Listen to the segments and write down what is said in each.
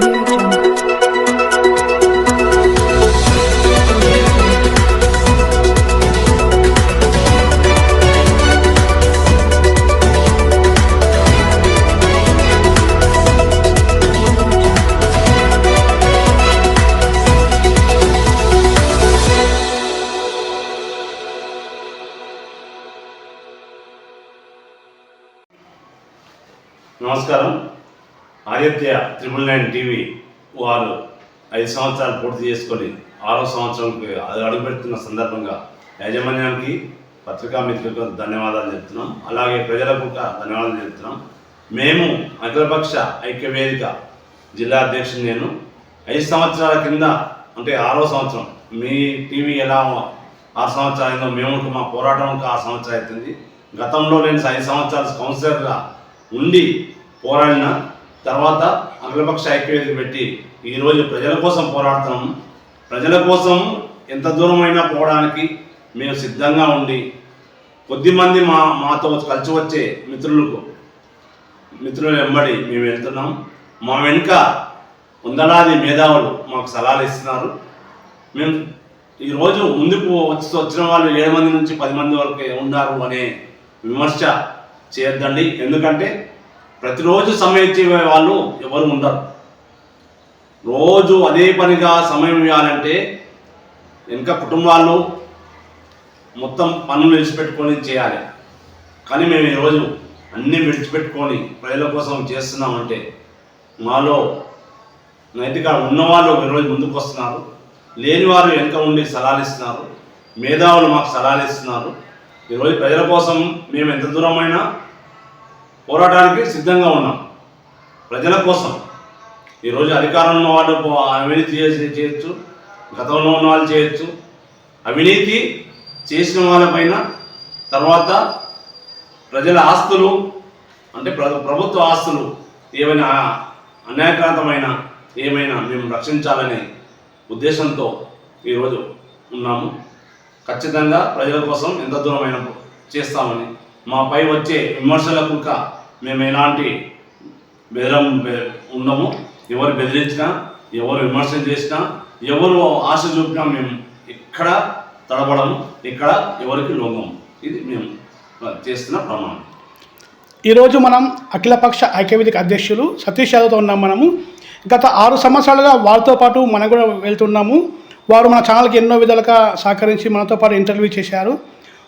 morning. Aditya nine TV వారు ఐదు సంవత్సరాలు పూర్తి చేసుకొని ఆరో సంవత్సరంకి అది అడుగుపెడుతున్న సందర్భంగా యాజమాన్యానికి పత్రికా మిత్రులకు ధన్యవాదాలు చెప్తున్నాం. అలాగే ప్రజలకు కూడా ధన్యవాదాలు చెప్తున్నాం. మేము అఖిలపక్ష ఐక్య వేదిక జిల్లా అధ్యక్షుడు నేను. ఐదు సంవత్సరాల కింద అంటే ఆరో సంవత్సరం మీ టీవీ ఎలా ఆరు సంవత్సరాలు మేము మా పోరాటం ఆరు సంవత్సరాలు అవుతుంది. గతంలో నేను ఐదు సంవత్సరాలు కౌన్సిలర్గా ఉండి పోరాడిన తర్వాత అఖిలపక్ష ఐక్యవేదిక పెట్టి ఈరోజు ప్రజల కోసం పోరాడుతున్నాం. ప్రజల కోసం ఎంత దూరమైనా పోవడానికి మేము సిద్ధంగా ఉండి కొద్దిమంది మా మాతో కలిసి వచ్చే మిత్రులకు మిత్రుల వెంబడి మేము వెళ్తున్నాం. మా వెనుక వందలాది మేధావులు మాకు సలహాలు ఇస్తున్నారు. మేము ఈరోజు ముందుకు వచ్చి వచ్చిన వాళ్ళు ఏడు మంది నుంచి పది మంది వరకు ఉన్నారు అనే విమర్శ చేయొద్దండి. ఎందుకంటే ప్రతిరోజు సమయం ఇచ్చే వాళ్ళు ఎవరు ఉండరు. రోజు అదే పనిగా సమయం ఇవ్వాలంటే ఇంకా కుటుంబాలు మొత్తం పనులు విడిచిపెట్టుకొని చేయాలి. కానీ మేము ఈరోజు అన్నీ విడిచిపెట్టుకొని ప్రజల కోసం చేస్తున్నామంటే మాలో నైతిక ఉన్నవాళ్ళు ఈరోజు ముందుకు వస్తున్నారు లేని వారు వెనుక ఉండి సలహాలు ఇస్తున్నారు. మేధావులు మాకు సలహాలు ఇస్తున్నారు. ఈరోజు ప్రజల కోసం మేము ఎంత దూరమైనా పోరాటానికి సిద్ధంగా ఉన్నాం. ప్రజల కోసం. ఈరోజు అధికారంలో ఉన్న వాళ్ళు అవినీతి చేసి చేయొచ్చు. గతంలో ఉన్న వాళ్ళు చేయొచ్చు. అవినీతి చేసిన వాళ్ళపైన తర్వాత ప్రజల ఆస్తులు అంటే ప్ర ప్రభుత్వ ఆస్తులు ఏమైనా అన్యాయక్రాంతమైన ఏమైనా మేము రక్షించాలనే ఉద్దేశంతో ఈరోజు ఉన్నాము. ఖచ్చితంగా ప్రజల కోసం ఎంత దూరమైన చేస్తామని మాపై వచ్చే విమర్శలకు ఇంకా మేము ఎలాంటి బెదరం ఉండము ఎవరు బెదిరించినా ఎవరు విమర్శలు చేసినా ఎవరు ఆశ చూపినా మేము ఎక్కడ తడబడము ఇక్కడ ఎవరికి లోగము. ఇది మేము చేస్తున్న ప్రమాణం. ఈరోజు మనం అఖిలపక్ష ఐక్యవేదిక అధ్యక్షులు సతీష్ యాదవ్తో ఉన్నాం మనము. గత ఆరు సంవత్సరాలుగా వారితో పాటు మనం కూడా వెళ్తున్నాము. వారు మన ఛానల్కి ఎన్నో విధాలుగా సహకరించి మనతో పాటు ఇంటర్వ్యూ చేశారు.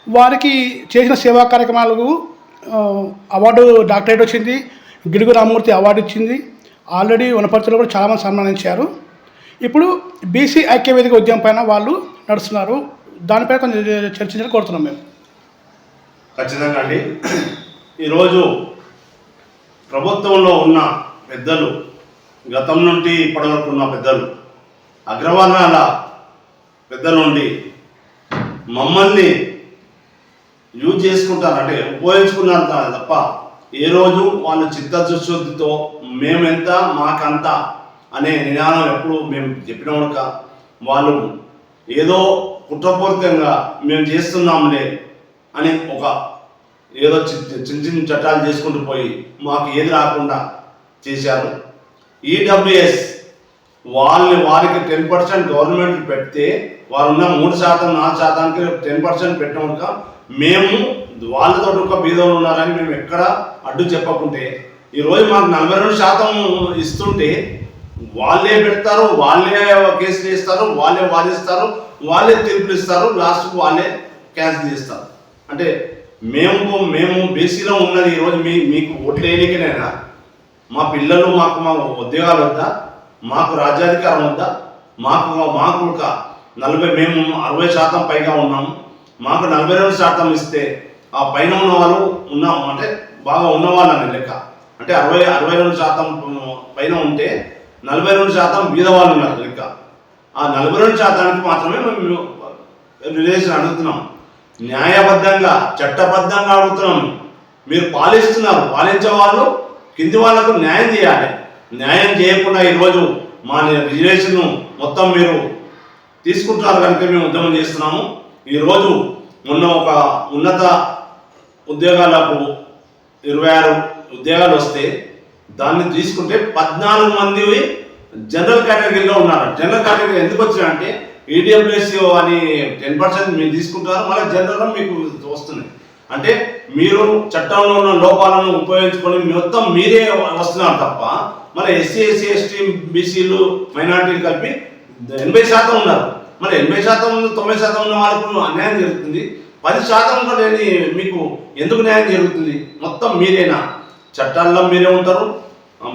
వారికి చేసిన సేవా కార్యక్రమాలకు అవార్డు డాక్టరేట్ వచ్చింది. గిడుగు రామమూర్తి అవార్డు ఇచ్చింది. ఆల్రెడీ వనపర్తిలో కూడా చాలామంది సన్మానించారు. ఇప్పుడు బీసీ ఐక్యవేదిక ఉద్యమం పైన వాళ్ళు నడుస్తున్నారు. దానిపై కొంచెం చర్చించాలని కోరుతున్నాం మేము. ఖచ్చితంగా అండి. ఈరోజు ప్రభుత్వంలో ఉన్న పెద్దలు గతం నుండి ఇప్పటివరకు ఉన్న పెద్దలు అగ్రవర్ణాల పెద్దల నుండి మమ్మల్ని యూజ్ చేసుకుంటారు అంటే ఉపయోగించుకున్నారు తప్ప. ఏ రోజు వాళ్ళు చిత్తశుద్ధితో మేమెంత మాకంత అనే నినాదం ఎప్పుడు మేము చెప్పినవనుక వాళ్ళు ఏదో కుట్రపూరితంగా మేము చేస్తున్నాంలే అని ఒక ఏదో చి- చిన్న చిన్న చట్టాలు చేసుకుంటూ పోయి మాకు ఏది రాకుండా చేశారు. ఈడబ్ల్యూఎస్ వాళ్ళని వారికి టెన్ పర్సెంట్ గవర్నమెంట్ పెడితే వారు ఉన్న మూడు శాతం నాలుగు శాతానికి టెన్ పర్సెంట్ పెట్టినాక మేము వాళ్ళతో ఒక బీదోళ్ళు ఉన్నారని మేము ఎక్కడ అడ్డు చెప్పకుంటే ఈరోజు మాకు నలభై రెండు శాతం ఇస్తుంటే వాళ్ళే పెడతారు వాళ్ళే కేసులు వేస్తారు వాళ్ళే వాదిస్తారు వాళ్ళే తీర్పులు ఇస్తారు లాస్ట్కు వాళ్ళే క్యాన్సిల్ చేస్తారు. అంటే మేము మేము బీసీలో ఉన్నది ఈరోజు మీ మీకు ఓట్లు మా పిల్లలు మాకు మా ఉద్యోగాలు వద్దా మాకు రాజ్యాధికారం వద్దా మాకు మాకు ఒక నలభై మేము అరవై శాతం పైగా ఉన్నాము. మాకు నలభై రెండు శాతం ఇస్తే ఆ పైన ఉన్న వాళ్ళు ఉన్నాం అంటే బాగా ఉన్నవాళ్ళని లెక్క. అంటే అరవై అరవై రెండు శాతం పైన ఉంటే నలభై రెండు శాతం బీద వాళ్ళు ఉన్నారు లెక్క. ఆ నలభై రెండు శాతానికి మాత్రమే మేము రిలేషన్ అడుగుతున్నాం. న్యాయబద్ధంగా చట్టబద్ధంగా అడుగుతున్నాం. మీరు పాలిస్తున్నారు. పాలించే వాళ్ళు కింది వాళ్ళకు న్యాయం చేయాలి. న్యాయం చేయకుండా ఈరోజు మా రిలేషన్ మొత్తం మీరు తీసుకుంటున్నారు కనుక మేము ఉద్యమం చేస్తున్నాము. ఈరోజు మొన్న ఒక ఉన్నత ఉద్యోగాలకు ఇరవై ఆరు ఉద్యోగాలు వస్తే దాన్ని తీసుకుంటే పద్నాలుగు మంది జనరల్ కేటగిరీలో ఉన్నారు. జనరల్ కేటగిరీ ఎందుకు వచ్చినాయంటే ఈడబ్ల్యూఎస్ అని టెన్ పర్సెంట్ మీరు తీసుకుంటారు మళ్ళీ జనరల్ మీకు వస్తుంది. అంటే మీరు చట్టంలో ఉన్న లోపాలను ఉపయోగించుకొని మొత్తం మీరే వస్తున్నారు తప్ప మళ్ళీ ఎస్సీ ఎస్సీ ఎస్టీ బీసీలు మైనార్టీలు కలిపి ఎనభై శాతం ఉన్నారు. మరి ఎనభై శాతం ఉంది తొంభై శాతం ఉన్న వాళ్ళకు అన్యాయం జరుగుతుంది. పది శాతంలో లేని మీకు ఎందుకు న్యాయం జరుగుతుంది? మొత్తం మీరేనా? చట్టాల్లో మీరే ఉంటారు.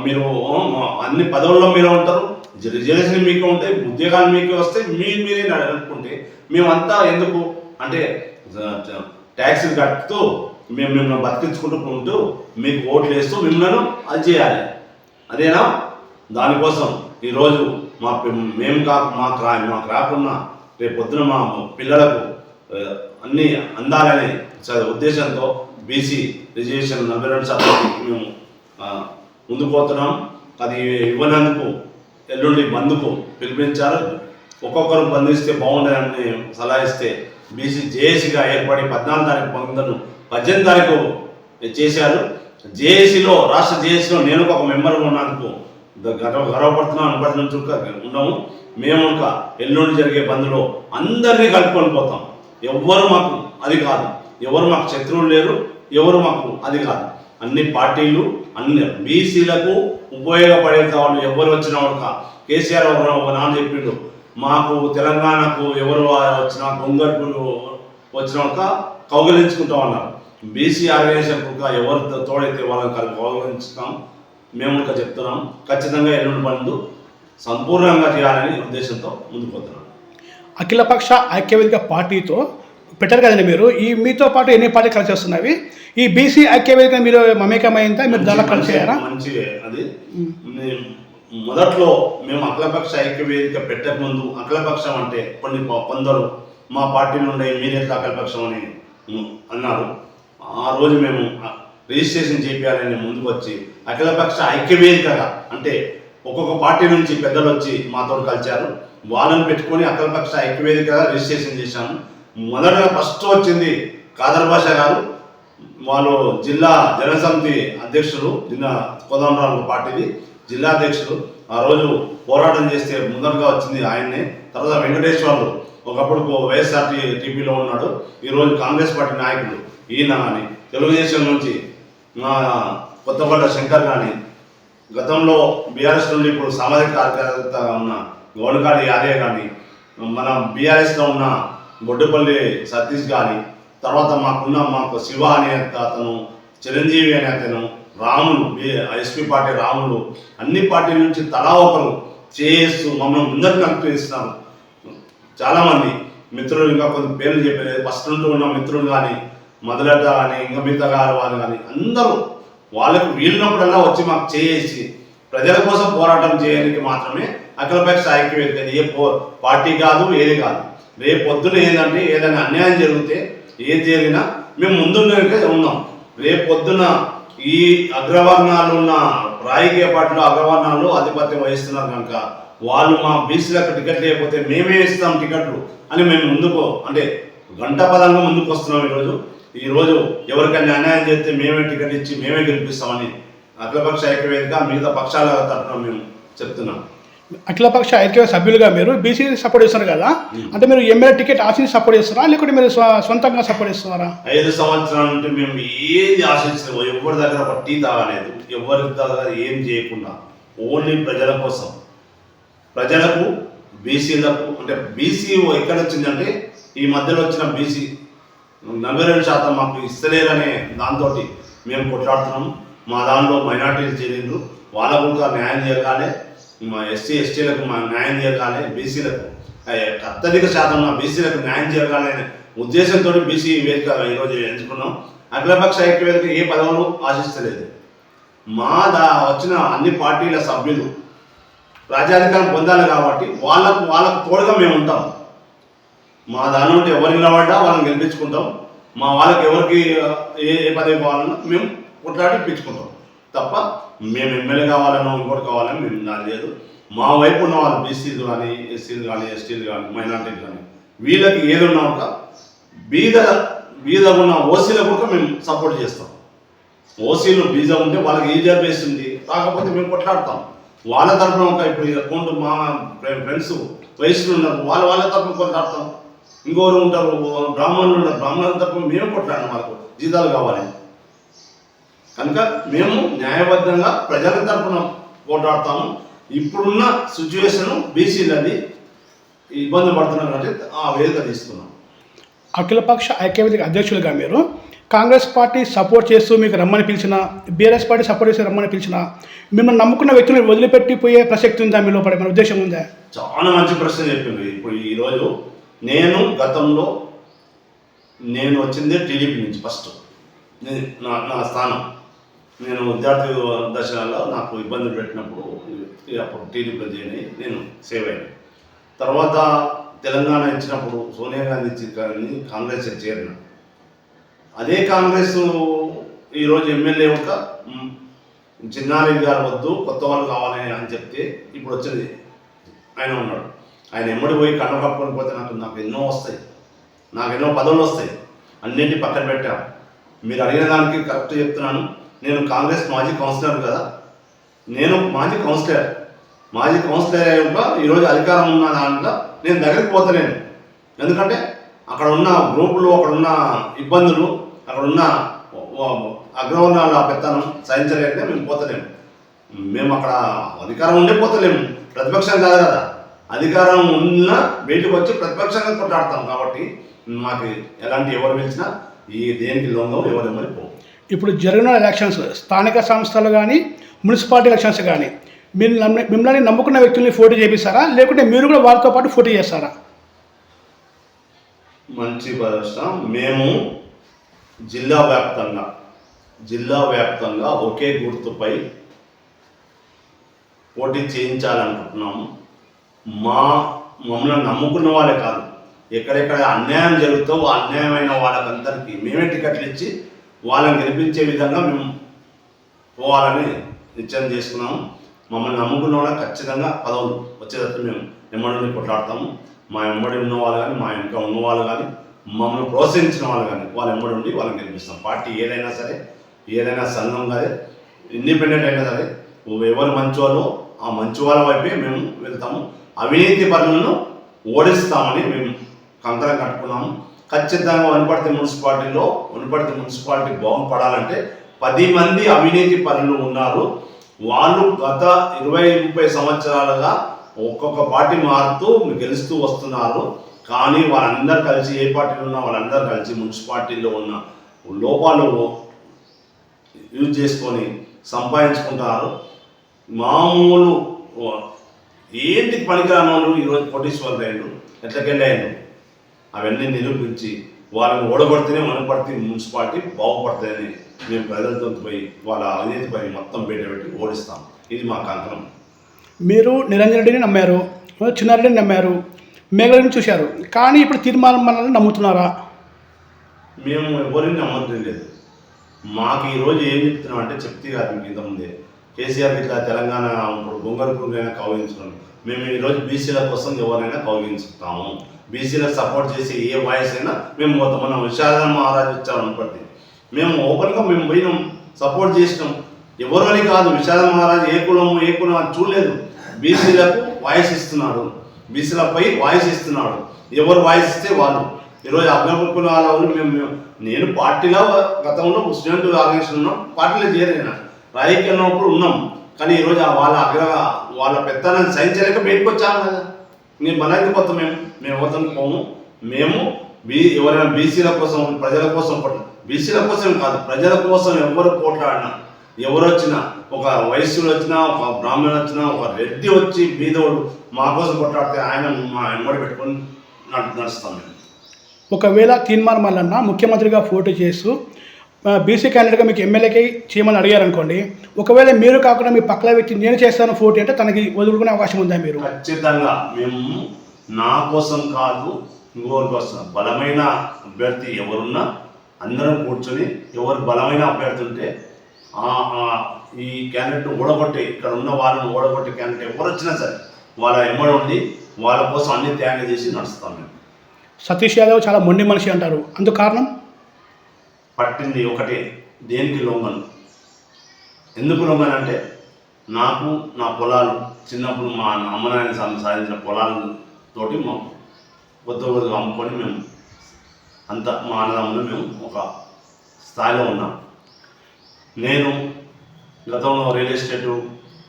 మీరు అన్ని పదవుల్లో మీరే ఉంటారు. రిజర్వేషన్ మీకు ఉంటాయి. ఉద్యోగాలు మీకు వస్తే మీరు మీరే నడుపుకుంటే మేమంతా ఎందుకు? అంటే ట్యాక్సీలు కట్టుతూ మేము మిమ్మల్ని బతికించుకుంటూ ఉంటూ మీకు ఓట్లు వేస్తూ మిమ్మల్ని అది చేయాలి. అదేనా? దానికోసం ఈరోజు మా మేము కాక మా క్రా మాకు రాకున్నా రేపు పొద్దున మా పిల్లలకు అన్నీ అందాలనే ఉద్దేశంతో బీసీ రిజర్వేషన్ నలభై రెండు శాతం మేము ముందుకు పోతున్నాం. అది ఇవ్వనందుకు ఎల్లుండి బంధుకు పిలిపించారు ఒక్కొక్కరు బంధిస్తే బాగుండదని సలహా ఇస్తే బీసీ జేఏసీగా ఏర్పడి పద్నాలుగు తారీఖు పంతొమ్మిది పద్దెనిమిది తారీఖు చేశారు. జేఏసీలో రాష్ట్ర జేఏసీలో నేను ఒక మెంబర్ ఉన్నందుకు గర్వ గర్వపడుతున్నాం అప్పటి నుంచి ఉన్నాము. మేము ఇంకా ఎల్లుండి జరిగే బంద్లో అందరినీ కలుపుకొని పోతాం. ఎవ్వరు మాకు అది కాదు. ఎవరు మాకు శత్రువులు లేరు ఎవరు మాకు అది కాదు. అన్ని పార్టీలు అన్ని బీసీలకు ఉపయోగపడే వాళ్ళు ఎవరు వచ్చినా ఒక కేసీఆర్ ఒక ఒక నాన్న చెప్పిండు. మాకు తెలంగాణకు ఎవరు వచ్చినా కొంగర్కు వచ్చిన ఒక కౌగలించుకుంటాం అన్నారు బీసీ ఆర్గనైజేషన్ ఎవరు తోడైతే వాళ్ళని కౌగలించుకుంటాం కౌగలించుతాం. మేము ఇంకా చెప్తున్నాం. ఖచ్చితంగా ఎల్లుండి బంధు సంపూర్ణంగా చేయాలని ఉద్దేశంతో ముందుకు పోతున్నాం. అఖిలపక్ష ఐక్యవేదిక పార్టీతో పెట్టారు కదండి మీరు. ఈ మీతో పాటు ఎన్ని పార్టీ కలిసి వస్తున్నవి ఈ బీసీ ఐక్యవేదిక మీరు మమేకమైందా? మీరు దాంట్లో కలిసి అయ్యారా మంచిదే అది. మొదట్లో మేము అఖిలపక్ష ఐక్య వేదిక పెట్టక ముందు అఖిలపక్షం అంటే కొన్ని కొందరు మా పార్టీ నుండి మీరెట్లా అఖిలపక్షం అని అన్నారు. ఆ రోజు మేము రిజిస్ట్రేషన్ చేయాలని ముందుకు వచ్చి అఖిలపక్ష ఐక్యవేదికగా అంటే ఒక్కొక్క పార్టీ నుంచి పెద్దలు వచ్చి మాతో కలిశారు వాళ్ళని పెట్టుకొని అఖిలపక్ష ఐక్యవేదికగా రిజిస్ట్రేషన్ చేశాము మొదటగా ఫస్ట్ వచ్చింది కాదర్ భాష గారు. వాళ్ళు జిల్లా జనసమితి అధ్యక్షులు జిల్లా కోదండరాము పార్టీది జిల్లా అధ్యక్షులు. ఆ రోజు పోరాటం చేస్తే ముందరగా వచ్చింది ఆయన్నే. తర్వాత వెంకటేశ్వర్లు ఒకప్పుడు వైఎస్ఆర్ టీపీలో ఉన్నాడు. ఈరోజు కాంగ్రెస్ పార్టీ నాయకుడు ఈయన అని తెలుగుదేశం నుంచి మా శంకర్ కానీ గతంలో బీఆర్ఎస్ నుండి ఇప్పుడు సామాజిక కార్యకర్తగా ఉన్న గౌడకాడి యాదయ్య కానీ మన బీఆర్ఎస్లో ఉన్న బొడ్డుపల్లి సతీష్ కానీ తర్వాత మాకున్న మాకు శివ అనే అతను చిరంజీవి అనే అతను రాములు ఎస్పీ పార్టీ రాములు అన్ని పార్టీల నుంచి తలా ఒకరు చేస్తూ మమ్మల్ని ముందరికి నడిపిస్తున్నారు. చాలామంది మిత్రులు ఇంకా కొన్ని పేర్లు చెప్పలేదు. ఫస్ట్ నుండి ఉన్న మిత్రులు కానీ మొదలట కానీ ఇంకా మిగతా గారు వాళ్ళు కానీ అందరూ వాళ్ళకు వీలున్నప్పుడల్లా వచ్చి మాకు చేసి ప్రజల కోసం పోరాటం చేయడానికి మాత్రమే అఖిలపక్ష ఐక్యవేదిక ఇది ఏ పో పార్టీ కాదు ఏది కాదు. రేపు పొద్దున ఏంటంటే ఏదైనా అన్యాయం జరిగితే ఏది జరిగినా మేము ముందుండే ఉన్నాం. రేపు పొద్దున ఈ అగ్రవర్ణాలు ఉన్న రాజకీయ పార్టీలో అగ్రవర్ణాలు ఆధిపత్యం వహిస్తున్నారు కనుక వాళ్ళు మా బీసీలకు టికెట్ లేకపోతే మేమే ఇస్తాం టికెట్లు అని మేము ముందుకు అంటే గంట పదంగా ముందుకు వస్తున్నాం ఈరోజు. ఈరోజు ఎవరికైనా అన్యాయం చేస్తే మేమే టికెట్ ఇచ్చి మేమే గెలిపిస్తామని అఖిలపక్ష ఐక్యవేదిక మిగతా పక్షాల తరఫున మేము చెప్తున్నాం. అఖిలపక్ష ఐక్య సభ్యులుగా మీరు బీసీ సపోర్ట్ చేస్తున్నారు కదా? అంటే మీరు ఎమ్మెల్యే టికెట్ ఆశించి సపోర్ట్ చేస్తారా లేకుంటే మీరు సొంతంగా సపోర్ట్ చేస్తున్నారా? ఐదు సంవత్సరాల నుండి మేము ఏది ఆశించలేము. ఎవరి దగ్గర ఒక టీ తాగలేదు. ఎవరి దగ్గర ఏం చేయకుండా ఓన్లీ ప్రజల కోసం. ప్రజలకు బీసీలకు అంటే బీసీ ఎక్కడ వచ్చిందంటే ఈ మధ్యలో వచ్చిన బీసీ నలభై రెండు శాతం మాకు ఇస్తలేరనే దాంతో మేము కొట్లాడుతున్నాము మా దానిలో మైనార్టీలు చేరిండ్రు. వాళ్ళకు కూడా న్యాయం చేయగానే మా ఎస్సీ ఎస్టీలకు మా న్యాయం చేయగానే బీసీలకు అత్యధిక శాతం మా బీసీలకు న్యాయం చేయగానే అనే ఉద్దేశంతో బీసీ వేదిక ఈరోజు ఎంచుకున్నాం. అఖిలపక్ష ఐక్య వేదిక ఏ పదవులు ఆశిస్తలేదు. మా దా వచ్చిన అన్ని పార్టీల సభ్యులు రాజ్యాధికారం పొందాలి కాబట్టి వాళ్ళకు వాళ్ళకు తోడుగా మేము ఉంటాం. మా దాని నుండి ఎవరు నిలబడ్డా వాళ్ళని గెలిపించుకుంటాం. మా వాళ్ళకి ఎవరికి ఏ ఏ పదవి కావాలన్నా మేము కొట్లాడి ఇప్పించుకుంటాం తప్ప మేము ఎమ్మెల్యే కావాలన్నా ఇంకోటి కావాలని మేము దాని లేదు. మా వైపు ఉన్న వాళ్ళు బీసీలు కానీ ఎస్సీలు కానీ ఎస్టీలు కానీ మైనార్టీలు కానీ వీళ్ళకి ఏది ఉన్నా ఒక బీద బీద ఉన్న ఓసీలకు కూడా మేము సపోర్ట్ చేస్తాం. ఓసీలు బీజం ఉంటే వాళ్ళకి ఈజీగా వేస్తుంది కాకపోతే మేము కొట్లాడతాం. వాళ్ళ తరపున ఒక ఇప్పుడు అకౌంట్ మా ఫ్రెండ్స్ వయసులో ఉన్నారు వాళ్ళ వాళ్ళ తరపున కొట్లాడతాం. ఇంకోరు ఉంటారు బ్రాహ్మణులు ఉన్నారు. బ్రాహ్మణుల తరపున మేము కొట్లాడడం వాళ్ళకు. జీతాలు కావాలి. కనుక మేము న్యాయబద్ధంగా ప్రజల తరపున పోరాడతాము ఇప్పుడున్న సిచ్యువేషన్ బీసీలది ఇబ్బంది పడుతున్నాం కాబట్టి ఆ వేదిక తీసుకున్నాం. అఖిలపక్ష ఐక్యవేదిక అధ్యక్షులుగా మీరు కాంగ్రెస్ పార్టీ సపోర్ట్ చేస్తూ మీకు రమ్మని పిలిచిన బీఆర్ఎస్ పార్టీ సపోర్ట్ చేసి రమ్మని పిలిచిన మిమ్మల్ని నమ్ముకున్న వ్యక్తులను వదిలిపెట్టి పోయే ప్రసక్తి ఉందా మీ లోపల మన ఉద్దేశం ఉందా? చాలా మంచి ప్రశ్న చెప్పింది ఇప్పుడు ఈరోజు నేను గతంలో నేను వచ్చిందే టీడీపీ నుంచి ఫస్ట్. నా నా స్థానం. నేను విద్యార్థి దశలో నాకు ఇబ్బందులు పెట్టినప్పుడు అప్పుడు టీడీపీలో చేయని నేను సేవ్ అయ్యాను. తర్వాత తెలంగాణ ఇచ్చినప్పుడు సోనియా గాంధీ కానీ కాంగ్రెస్ చేరిన. అదే కాంగ్రెస్ ఈరోజు ఎమ్మెల్యే ఒక చిన్నారెడ్డి గారు వద్దు కొత్త వాళ్ళు కావాలి అని చెప్తే ఇప్పుడు వచ్చింది. ఆయన ఉన్నాడు. ఆయన ఎమ్మడి పోయి కన్ను కప్పుకొని పోతే నాకు నాకు ఎన్నో వస్తాయి. నాకు ఎన్నో పదవులు వస్తాయి. అన్నింటి పక్కన పెట్టాం. మీరు అడిగిన దానికి కరెక్ట్ చెప్తున్నాను. నేను కాంగ్రెస్ మాజీ కౌన్సిలర్ కదా. నేను మాజీ కౌన్సిలర్. మాజీ కౌన్సిలర్ అయ్యాక ఈరోజు అధికారం ఉన్న దాంట్లో నేను దగ్గరికి పోతలేను ఎందుకంటే అక్కడ ఉన్న గ్రూపులు అక్కడ ఉన్న ఇబ్బందులు అక్కడ ఉన్న అగ్రవర్ణాల పెత్తనం సహించలేక మేము పోతలేము. మేము అక్కడ అధికారం ఉండే పోతలేము. ప్రతిపక్షం కాదు కదా. అధికారం ఉన్న బయటకు వచ్చి ప్రతిపక్షంగా కొట్లాడతాం కాబట్టి మాకు ఎలాంటి ఎవరు పిలిచినా ఈ దేనికి లొంగం ఎవరు ఎవరి పో ఇప్పుడు జరిగిన ఎలక్షన్స్ స్థానిక సంస్థలు కానీ మున్సిపాలిటీ ఎలక్షన్స్ కానీ మీరు మిమ్మల్ని నమ్ముకున్న వ్యక్తుల్ని పోటీ చేపిస్తారా? లేకుంటే మీరు కూడా వారితో పాటు పోటీ చేస్తారా? మంచి ప్రశ్న మేము జిల్లా వ్యాప్తంగా జిల్లా వ్యాప్తంగా ఒకే గుర్తుపై పోటీ చేయించాలనుకుంటున్నాము. మా మమ్మల్ని నమ్ముకున్న వాళ్ళే కాదు. ఎక్కడెక్కడ అన్యాయం జరుగుతో అన్యాయమైన వాళ్ళకందరికీ మేమే టికెట్లు ఇచ్చి వాళ్ళని గెలిపించే విధంగా మేము పోవాలని నిశ్చయం చేసుకున్నాము. మమ్మల్ని నమ్ముకున్న వాళ్ళ ఖచ్చితంగా పదవులు వచ్చేటట్టు మేము ఎమ్మడి కొట్లాడతాము. మా ఎమ్మడి ఉన్న వాళ్ళు కానీ మా వెనుక ఉన్న వాళ్ళు కానీ మమ్మల్ని ప్రోత్సహించిన వాళ్ళు కానీ వాళ్ళ ఎమ్మడి ఉండి వాళ్ళని గెలిపిస్తాం. పార్టీ ఏదైనా సరే ఏదైనా సంఘం కానీ ఇండిపెండెంట్ అయినా సరే ఎవరు వాళ్ళు ఆ మంచి వాళ్ళ వైపే మేము వెళ్తాము. అవినీతి పనులను ఓడిస్తామని మేము కంకరం కట్టుకున్నాము. ఖచ్చితంగా వనపర్తి మున్సిపాలిటీలో వనపర్తి మున్సిపాలిటీ బాగుపడాలంటే పది మంది అవినీతి పనులు ఉన్నారు. వాళ్ళు గత ఇరవై ముప్పై సంవత్సరాలుగా ఒక్కొక్క పార్టీ మారుతూ గెలుస్తూ వస్తున్నారు. కానీ వాళ్ళందరూ కలిసి ఏ పార్టీలో ఉన్నా వాళ్ళందరూ కలిసి మున్సిపాలిటీలో ఉన్న లోపాలు యూజ్ చేసుకొని సంపాదించుకుంటారు. మామూలు ఏంటి పనికిరాని వాళ్ళు ఈరోజు కోటీశ్వరులు అయ్యారు ఎట్లకెళ్ళారు అవన్నీ నిరూపించి వాళ్ళని ఓడగొడితేనే మనపడితే మున్సిపాలిటీ బాగుపడుతుందని మేము ప్రజలతో పోయి వాళ్ళ అవినీతి పని మొత్తం బయటపెట్టి ఓడిస్తాం. ఇది మా కంకణం మీరు నిరంజన్ రెడ్డిని నమ్మారు చిన్నారెడ్డిని నమ్మారు మేఘలని చూశారు. కానీ ఇప్పుడు తీర్మానం మనల్ని నమ్ముతున్నారా? మేము ఎవరిని నమ్మకం లేదు మాకు ఈరోజు ఏం చెప్తున్నాం అంటే చెప్తే కాదు ఇంతకుముందే. కేసీఆర్ ఇట్లా తెలంగాణ ఇప్పుడు బొంగరు పురుగైనా మేము ఈరోజు బీసీల కోసం ఎవరైనా కౌగిలించుతాము. బీసీలకు సపోర్ట్ చేసి ఏ వాయిస్ అయినా మేము పోతాం. మనం విషాదం మహారాజ్ ఇచ్చాం మేము ఓపెన్గా మేము పోయినాం. సపోర్ట్ చేసినాం. ఎవరని అని కాదు. విశాల మహారాజ్ ఏ కులం ఏ కులం అని చూడలేదు. బీసీలకు వాయిస్ ఇస్తున్నాడు. బీసీలపై వాయిస్ ఇస్తున్నాడు. ఎవరు వాయిస్ ఇస్తే వాళ్ళు. ఈరోజు అగ్రపుక్కుల వాళ్ళు మేము నేను పార్టీలో గతంలో స్టూడెంట్ ఆర్గనైజేషన్ ఉన్నాం పార్టీలో చేరిన. రాజకీయంలో ఉన్నప్పుడు ఉన్నాం. కానీ ఈరోజు వాళ్ళ అగ్ర వాళ్ళ పెత్తనాన్ని సహించలేక బయటకు వచ్చాము కదా. మేము మనకి పోతాం మేము. మేము ఎవరితో పోము. మేము బీ ఎవరైనా బీసీల కోసం ప్రజల కోసం కొట్ల బీసీల కోసం కాదు. ప్రజల కోసం ఎవరు పోట్లాడినా ఎవరు వచ్చినా ఒక వయస్సులు వచ్చినా ఒక బ్రాహ్మణులు వచ్చినా ఒక రెడ్డి వచ్చి బీదోడు మా కోసం కొట్లాడితే ఆయన మా ఎంబడి పెట్టుకొని నడుస్తాం మేము. ఒకవేళ తీర్మానం మల్లన్న ముఖ్యమంత్రిగా పోటీ చేస్తూ బీసీ క్యాండిడేట్గా మీకు ఎమ్మెల్యేకి చేయమని అడిగారనుకోండి ఒకవేళ మీరు కాకుండా మీ పక్కల వ్యక్తి నేను చేస్తాను పోటీ అంటే తనకి వదులుకునే అవకాశం ఉందా మీరు? ఖచ్చితంగా. మేము నా కోసం కాదు ఇంకోరి కోసం. బలమైన అభ్యర్థి ఎవరున్నా అందరం కూర్చొని ఎవరు బలమైన అభ్యర్థి ఉంటే ఈ క్యాండిడేట్ ఓడగొట్టి ఇక్కడ ఉన్న వాళ్ళని ఓడగొట్టే క్యాండిడేట్ ఎవరు వచ్చినా సరే వాళ్ళ ఎమ్మడి ఉండి వాళ్ళ కోసం అన్ని త్యాగం చేసి నడుస్తాం మేము. సతీష్ యాదవ్ చాలా మొండి మనిషి అంటారు. అందుకు కారణం? పట్టింది ఒకటే దేనికి లొంగను? ఎందుకు లొంగనంటే నాకు నా పొలాలు చిన్నప్పుడు మా అమ్మ నాయన సం- సాధించిన పొలాలతోటి మా కొత్త కొద్దిగా అమ్ముకొని మేము అంత మా అన్నదమ్ములు మేము ఒక స్థాయిలో ఉన్నాం. నేను గతంలో రియల్ ఎస్టేట్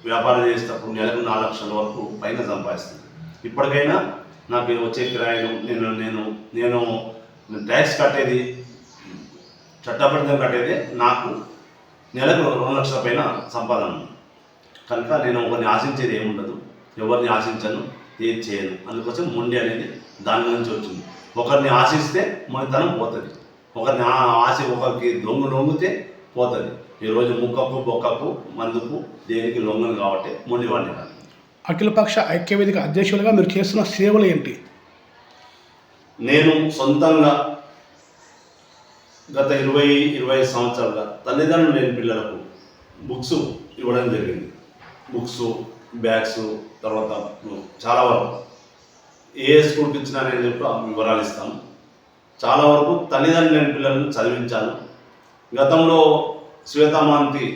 వ్యాపారం చేసేటప్పుడు నెలకు నాలుగు లక్షల వరకు పైన సంపాదిస్తుంది ఇప్పటికైనా నాకు వచ్చే కిరాయిలు నేను నేను నేను ట్యాక్స్ కట్టేది చట్టబద్ధంగా కట్టేది నాకు నెలకు రెండు లక్షల పైన సంపాదన ఉంది. కనుక నేను ఒకరిని ఆశించేది ఏముండదు. ఎవరిని ఆశించను ఏది చేయను. అందుకోసం మొండి అనేది దాని నుంచి వచ్చింది. ఒకరిని ఆశిస్తే మనతనం పోతుంది. ఒకరిని ఆశ ఒకరికి దొంగ లొంగితే పోతుంది. ఈరోజు ముక్కకు బొక్కకు మందుకు దేనికి లొంగను కాబట్టి మొండి వాడిని కాదు. అఖిలపక్ష ఐక్యవేదిక అధ్యక్షులుగా మీరు చేస్తున్న సేవలు ఏంటి? నేను సొంతంగా గత ఇరవై ఇరవై సంవత్సరాలుగా తల్లిదండ్రులు లేని పిల్లలకు బుక్స్ ఇవ్వడం జరిగింది. బుక్స్ బ్యాగ్స్ తర్వాత చాలా వరకు ఏ స్కూల్కి ఇచ్చినా నేను చెప్పి వివరాలు ఇస్తాను. చాలా వరకు తల్లిదండ్రులు లేని పిల్లలను చదివించాను. గతంలో శ్వేతామాంతి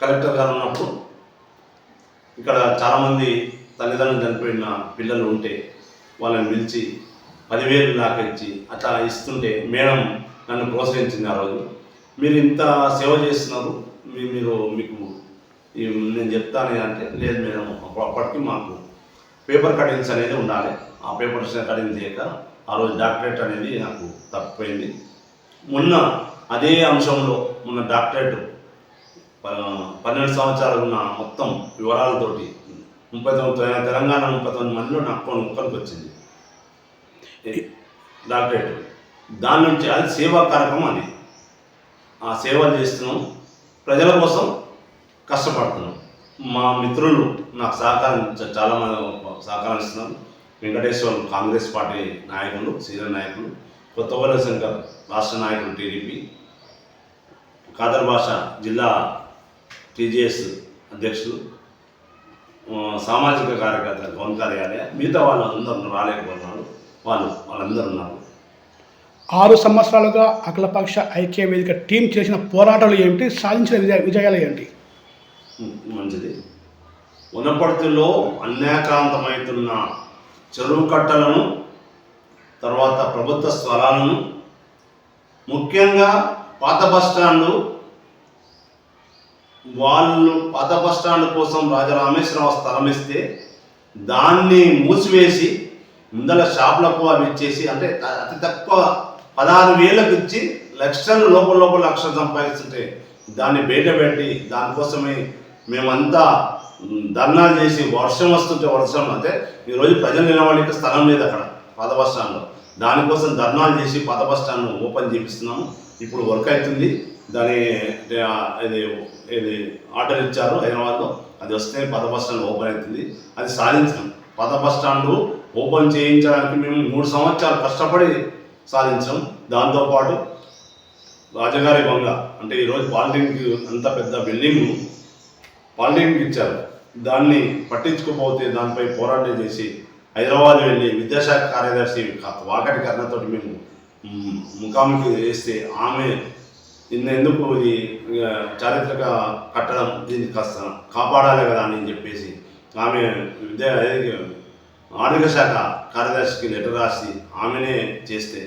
కలెక్టర్ గారు ఉన్నప్పుడు ఇక్కడ చాలామంది తల్లిదండ్రులు చనిపోయిన పిల్లలు ఉంటే వాళ్ళని పిలిచి పదివేలు దాకా ఇచ్చి అట్లా ఇస్తుంటే మేడం నన్ను ప్రోత్సహించింది ఆ రోజు. మీరు ఇంత సేవ చేస్తున్నారు మీరు మీకు నేను చెప్తాను అంటే లేదు మేడం అప్ప- అప్పటికి మాకు పేపర్ కటింగ్స్ అనేది ఉండాలి. ఆ పేపర్ కటింగ్ చేయక ఆ రోజు డాక్టరేట్ అనేది నాకు తప్పిపోయింది. మొన్న అదే అంశంలో మొన్న డాక్టరేట్ ప- పన్నెండు సంవత్సరాలు ఉన్న మొత్తం వివరాలతోటి ముప్పై తొమ్మిది తెలంగాణ ముప్పై తొమ్మిది మందిలో నాకు ఒక్కరికి వచ్చింది. డాక్టరేట్. దాని నుంచి అది సేవా కార్యక్రమం అది ఆ సేవలు చేస్తున్నాం. ప్రజల కోసం కష్టపడుతున్నాం. మా మిత్రులు నాకు సహకారం చాలామంది చాలా మంది సహకారం ఇస్తున్నారు. వెంకటేశ్వరం కాంగ్రెస్ పార్టీ నాయకులు సీనియర్ నాయకులు కొత్తగొల్ల శంకర్ రాష్ట్ర నాయకులు టీడీపీ కాదర్ భాష జిల్లా టీజీఎస్ అధ్యక్షులు సామాజిక కార్యకర్త గౌన్ కార్యాలయ మిగతా వాళ్ళు అందరూ రాలేకపోతున్నారు. వాళ్ళు వాళ్ళందరూ ఉన్నారు. ఆరు సంవత్సరాలుగా అఖిలపక్ష ఐక్య వేదిక టీం చేసిన పోరాటాలు ఏమిటి? సాధించిన విజయ విజయాలు ఏమిటి మంచిది. వనపర్తిలో అన్యాకాంతమవుతున్న చెరువు కట్టలను తర్వాత ప్రభుత్వ స్థలాలను ముఖ్యంగా పాత బస్టాండు వాళ్ళు పాత బస్టాండ్ కోసం రాజరామేశ్వరరావు స్థలం ఇస్తే దాన్ని మూసివేసి ముందల షాపులకు అవి ఇచ్చేసి అంటే అతి తక్కువ పదహారు వేలకు ఇచ్చి లక్షలు లోపల లోపల లక్షలు సంపాదిస్తుంటే దాన్ని బయట పెట్టి దానికోసమే మేమంతా ధర్నా చేసి వర్షం వస్తుంటే వర్షం అంటే ఈరోజు ప్రజలు నిలబడికి స్థలం లేదు అక్కడ పాత బస్ స్టాండ్లో. దానికోసం ధర్నాలు చేసి పాత బస్ స్టాండ్ ఓపెన్ చేపిస్తున్నాము. ఇప్పుడు వర్క్ అవుతుంది. దాని ఇది ఇది ఆర్డర్ ఇచ్చారు హైదరాబాద్లో. అది వస్తే పాత బస్ స్టాండ్ ఓపెన్ అవుతుంది. అది సాధించాం. పాత బస్ స్టాండ్ ఓపెన్ చేయించడానికి మేము మూడు సంవత్సరాలు కష్టపడి సాధించడం. దాంతోపాటు రాజగారి బంగ అంటే ఈరోజు పాలిటెక్నిక్ అంత పెద్ద బిల్డింగ్ పాలిటెక్నిక్ ఇచ్చారు. దాన్ని పట్టించుకోకపోతే దానిపై పోరాటం చేసి హైదరాబాద్ వెళ్ళి విద్యాశాఖ కార్యదర్శి వాకటి కర్ణతో మేము ముఖాముఖి వేస్తే ఆమె ఇన్న ఎందుకు ఇది చారిత్రక కట్టడం దీన్ని కాస్త కాపాడాలి కదా అని చెప్పేసి ఆమె విద్యా ఆర్థిక శాఖ కార్యదర్శికి లెటర్ రాసి ఆమెనే చేస్తే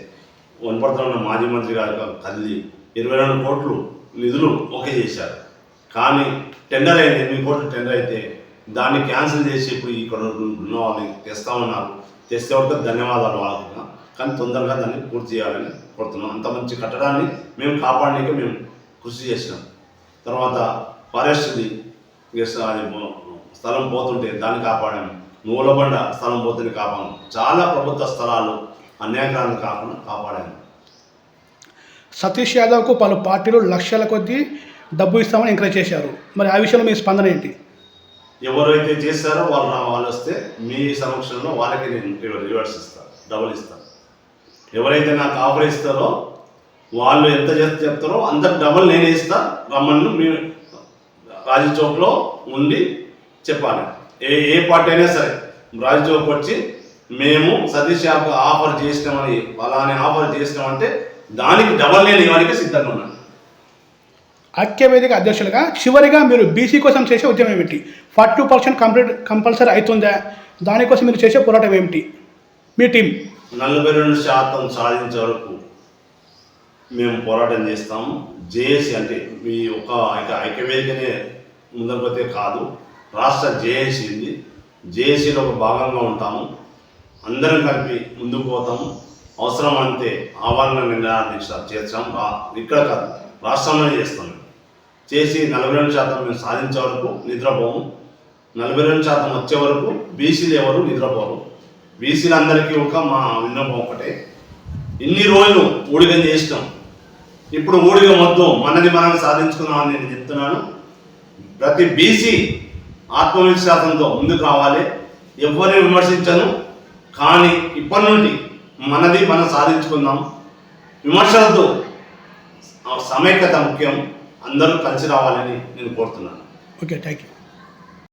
వనపడుతున్న ఉన్న మాజీ మంత్రి గారు కదిలి ఇరవై రెండు కోట్లు నిధులు ఓకే చేశారు. కానీ టెండర్ అయింది ఎనిమిది కోట్లు టెండర్ అయితే దాన్ని క్యాన్సిల్ చేసి ఇప్పుడు ఇక్కడ ఉన్న వాళ్ళని తెస్తామన్నారు. తెస్తే వరకు ధన్యవాదాలు వాళ్ళకు. కానీ తొందరగా దాన్ని పూర్తి చేయాలని కోరుతున్నాం. అంత మంచి కట్టడాన్ని మేము కాపాడడానికి మేము కృషి చేసినాం. తర్వాత ఫారెస్ట్ది స్థలం పోతుంటే దాన్ని కాపాడాము. నూలబండ స్థలం పోతుంది కాపాము చాలా ప్రభుత్వ స్థలాలు అన్యాయకాలను కాకుండా కాపాడాము. సతీష్ యాదవ్కు పలు పార్టీలు లక్షల కొద్దీ డబ్బు ఇస్తామని ఎంకరేజ్ చేశారు. మరి ఆ విషయంలో మీ స్పందన ఏంటి? ఎవరైతే చేస్తారో వాళ్ళు నా వాళ్ళు వస్తే మీ సమక్షంలో వాళ్ళకి నేను రివర్స్ ఇస్తాను డబుల్ ఇస్తాను ఎవరైతే నాకు ఆఫర్ ఇస్తారో వాళ్ళు ఎంత చేస్తే చెప్తారో అంత డబుల్ నేను ఇస్తా రమ్మని మీ రాజు చౌక్లో ఉండి చెప్పాలి. ఏ ఏ పార్టీ అయినా సరే రాజు చౌక్ వచ్చి మేము సతీష్ యాప్ ఆఫర్ చేసినామని అలానే ఆఫర్ చేసినామంటే దానికి డబల్ నేను ఇవ్వడానికి సిద్ధంగా ఉన్నాను. ఐక్యవేదిక అధ్యక్షులుగా చివరిగా మీరు బీసీ కోసం చేసే ఉద్యమం ఏమిటి? Forty two percent complete compulsory అవుతుందా? దానికోసం మీరు చేసే పోరాటం ఏమిటి? మీ టీం నలభై రెండు శాతం సాధించే వరకు మేము పోరాటం చేస్తాము జేఏసీ అంటే మీ ఒక ఐక్యవేదికనే ముందరిపోతే కాదు. రాష్ట్ర జేఏసీ ఉంది. జేఏసీలో ఒక భాగంగా ఉంటాము. అందరం కలిపి ముందుకు పోతాము. అవసరం అంటే ఆవరణ నిర్ణయాధ్యక్ష చేర్చాం రా- ఇక్కడ కాదు రాష్ట్రంలోనే చేస్తాం. చేసి నలభై రెండు శాతం మేము సాధించే వరకు నిద్రపోము. నలభై రెండు శాతం వచ్చే వరకు బీసీలు ఎవరు నిద్రపోరు. బీసీలందరికీ ఒక మా విన్నపం ఒకటే. ఇన్ని రోజులు ఊడిగం చేసినాం. ఇప్పుడు ఊడిగ మొత్తం మనది మనం సాధించుకున్నామని నేను చెప్తున్నాను. ప్రతి బీసీ ఆత్మవిశ్వాసంతో ముందుకు రావాలి. ఎవరిని విమర్శించను. కానీ ఇప్పటి నుండి మనది మనం సాధించుకుందాం. విమర్శలతో సమైక్యత ముఖ్యం. అందరూ కలిసి రావాలని నేను కోరుతున్నాను. Okay thank you